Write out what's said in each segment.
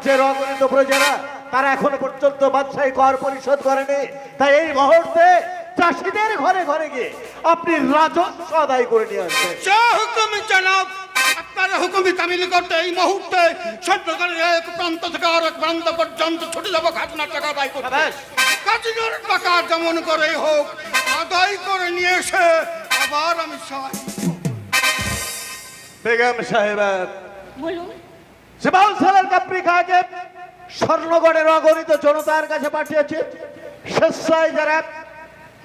রাজ্যের অগণিত প্রজারা তারা এখনও পর্যন্ত বাদশাহী কর পরিশোধ করেনি। তাই এই মুহূর্তে চাষিদের ঘরে ঘরে গিয়ে আপনি রাজস্ব আদায় করে নিয়ে আসবেন। হুকুম জনাব আপনার হুকুমি তামিল করতে এই মুহূর্তে এক প্রান্ত থেকে আর এক প্রান্ত পর্যন্ত ছুটে যাব খাজনার টাকা আদায় করতে। সাবাস। খাজনার টাকা যেমন করে হোক আদায় করে নিয়ে এসে আবার আমি সবাই বেগম সাহেব বলুন। শিবাল সালের কাপ্রি খাকে স্বর্ণগড়ের অগণিত জনতার কাছে পাঠিয়েছে। স্বেচ্ছায় যারা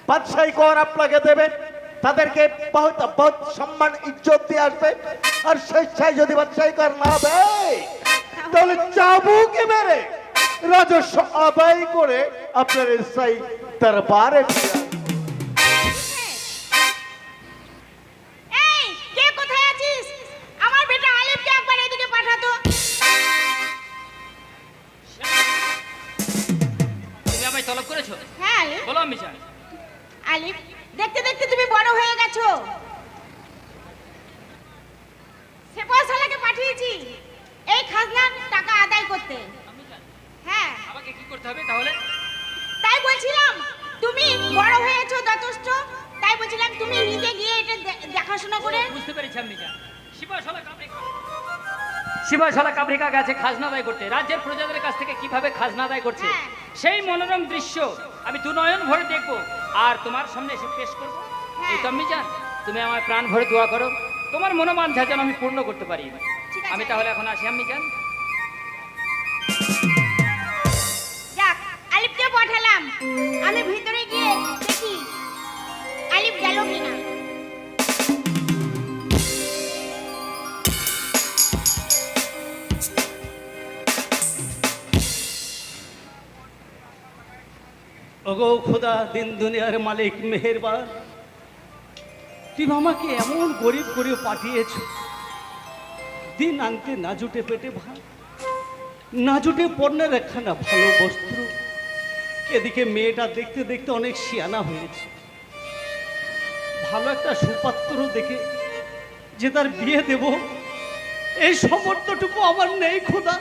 বাদশাহী কর আপনাকে দেবে, তাদেরকে সম্মান, ইজ্জত দিয়ে আসবে। আর স্বেচ্ছায় যদি বাদশাহী কর না দেয়, তাহলে চাবুকে মেরে রাজস্ব আদায় করে আপনার স্থায়ী তার বারে তলব করেছ? হ্যাঁ আলিফ। বলো আমি চাই আলিফ দেখতে দেখতে তুমি বড় হয়ে গেছো। সেপাশালাকে পাঠিয়েছি। এই খাজনার টাকা আদায় করতে। হ্যাঁ। আমাকে কি করতে হবে তাহলে? তাই বলছিলাম তুমি বড় হয়েছো যথেষ্ট। তাই বলছিলাম তুমি নিজে গিয়ে এটা দেখাশোনা করে। বুঝতে পেরেছি আমি জানি শিবাশালা কাবরিকা শিবাশালা কাবরিকা গেছে খাজনা আদায় করতে রাজ্যের প্রজাদের কাছ থেকে কীভাবে খাজনা আদায় করছে? হ্যাঁ। সেই মনোরম দৃশ্য আমি দু নয়ন ভরে দেখব। আর তোমার সামনে এসে পেশ করব? হ্যাঁ। এই তো আমি জান তুমি আমার প্রাণ ভরে দোয়া করো। তোমার মনোমান মনোবাঞ্ছা যেন আমি পূর্ণ করতে পারি। আমি তাহলে এখন আসি আমি জান যাক আলিফকে পাঠালাম। আমি ভিতরে গিয়ে দেখি আলিফ গেল কিনা। ওগো খোদা, দিন দুনিয়ার মালিক, মেহেরবান। তুমি আমাকে এমন গরিব করে পাঠিয়েছ। দিন আনতে না জুটে পেটে ভাত, না জুটে পণ্যের একখানা ভালো বস্ত্র। এদিকে মেয়েটা দেখতে দেখতে অনেক শিয়ানা হয়েছে। ভালো একটা সুপাত্র দেখে যে তার বিয়ে দেব, এই সমর্থটুকু আমার নেই খোদা।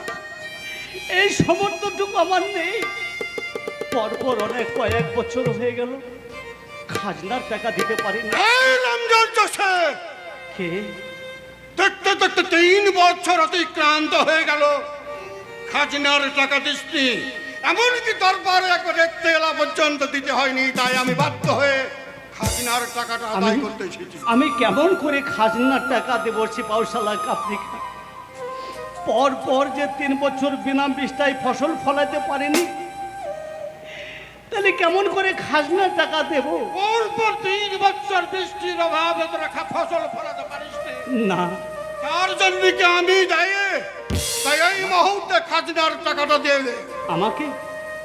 এই সমর্থটুকু আমার নেই। পরপর অনেক কয়েক বছর হয়ে গেল। খাজনার টাকা দিতে পারি না। কে? দেখতে দেখতে তিন বছর অতিক্রান্ত হয়ে গেল। খাজনার টাকা দিসনি। এমনকি দরবারে একবার দেখতে এলা পর্যন্ত দিতে হয়নি তাই আমি বাধ্য হয়ে খাজনার টাকাটা আদায় করতে এসেছি। আমি কেমন করে খাজনার টাকা দেবো পাউশালা কাপড়িকা? পর পর যে তিন বছর বিনা বৃষ্টায় ফসল ফলাতে পারেনি তাহলে কেমন করে খাজনার টাকা দেব? পরপর তিন বছর বৃষ্টির অভাবে তোরা খা- ফসল ফলাতে পারিস না। তার জন্য কি আমি দায়ী? তাই এই মুহূর্তে খাজনার টাকাটা দিয়ে দে। আমাকে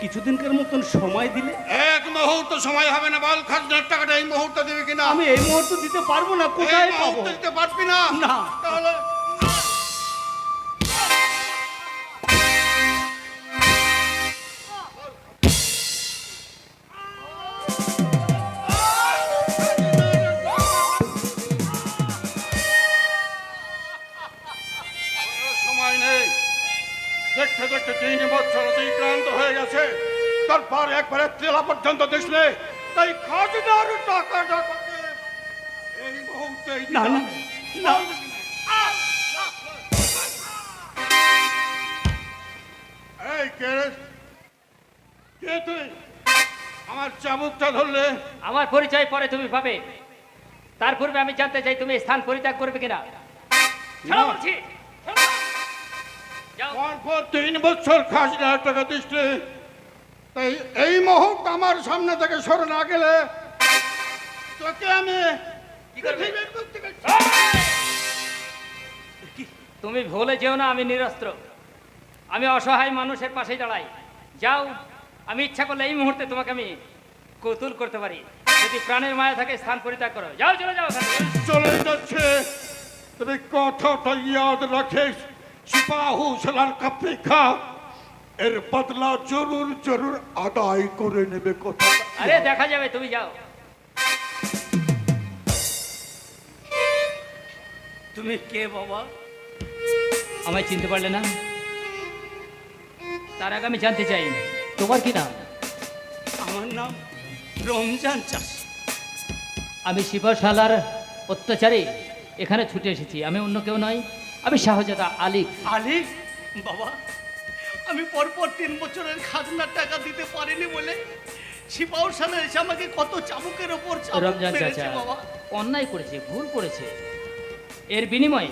কিছুদিনকার মতন সময় দিলে? এক মুহূর্ত সময় হবে না বল খাজনার টাকাটা এই মুহূর্তে দিবি কিনা? আমি এই মুহূর্তে দিতে পারব না কোথায় পাবো? দিতে পারবি না? না। তাহলে একবারে তেলা পর্যন্ত দেখলে তাই খাজনার তোকে এই মুহূর্তে না না না। এই কে কে তুই? আমার চাবুকটা ধরলে। আমার পরিচয় পরে তুমি পাবে। তার পূর্বে আমি জানতে চাই তুমি স্থান পরিত্যাগ করবে কিনা। ছাড়ো বলছি। তিন বছর খাজনার টাকা দিচ্ছে তাই এই মুহূর্ত আমার সামনে থেকে সরে না গেলে তোকে আমি তুমি ভুলে যেও না আমি নিরস্ত্র। আমি অসহায় মানুষের পাশে দাঁড়াই। যাও আমি ইচ্ছা করলে এই মুহূর্তে তোমাকে আমি কৌতুল করতে পারি। যদি প্রাণের মায়া থাকে স্থান পরিত্যাগ করো। যাও চলে যাও চলে যাচ্ছে। তবে কথাটা ইয়াদ রাখিস। সিপাহু সেলার কাপড়ি খা। এর বদলা জরুর জরুর আদায় করে নেবে কথা। আরে দেখা যাবে তুমি যাও। তুমি কে বাবা? আমায় চিনতে পারলে না? তার আগে আমি জানতে চাই তোমার কি নাম? আমার নাম রমজান চাষ। আমি শিবশালার অত্যাচারে এখানে ছুটে এসেছি। আমি অন্য কেউ নয় আমি শাহজাদা আলিফ। আলী বাবা আমি পরপর তিন বছরের খাজনার টাকা দিতে পারিনি বলে সিপাহ সালে এসে আমাকে কত চাবুকের ওপর চাবুক রমজান মেরেছে চাচা বাবা। অন্যায় করেছে ভুল করেছে। এর বিনিময়ে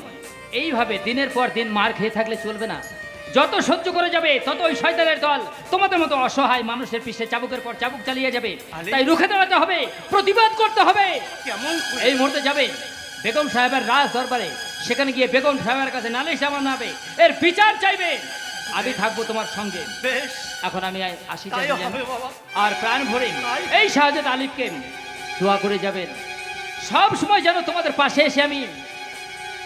এইভাবে দিনের পর দিন মার খেয়ে থাকলে চলবে না। যত সহ্য করে যাবে তত ওই শয়তানের দল তোমাদের মতো অসহায় মানুষের পিছে চাবুকের পর চাবুক চালিয়ে যাবে। আলে- তাই রুখে দাঁড়াতে হবে প্রতিবাদ করতে হবে। কেমন করে? এই মুহূর্তে যাবে বেগম সাহেবের রাজ দরবারে সেখানে গিয়ে বেগম সাহেবের কাছে নালিশ জানাবে। এর বিচার চাইবে। আমি থাকব তোমার সঙ্গে। বেশ। এখন আমি আসি আর প্রাণ ভরে এই শাহজাদ আলিফকে দোয়া করে যাবেন। সব সময় যেন তোমাদের পাশে এসে আমি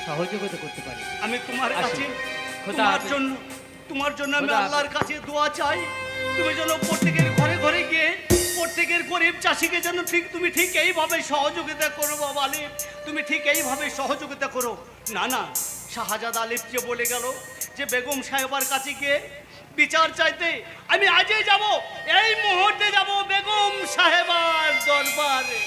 সহযোগিতা করতে পারি। আমি তোমার কাছে তোমার জন্য তোমার জন্য আমি আল্লাহর কাছে দোয়া চাই। তুমি যেন প্রত্যেকের ঘরে ঘরে গিয়ে প্রত্যেকের গরিব চাষিকে যেন ঠিক তুমি ঠিক এইভাবে সহযোগিতা করো বাবা আলিফ। তুমি ঠিক এইভাবে সহযোগিতা করো। না না শাহজাদ আলিফ যে বলে গেল যে বেগম সাহেবার কাছে গিয়ে বিচার চাইতে আমি আজই যাব, এই মুহূর্তে যাব বেগম সাহেবার দরবারে।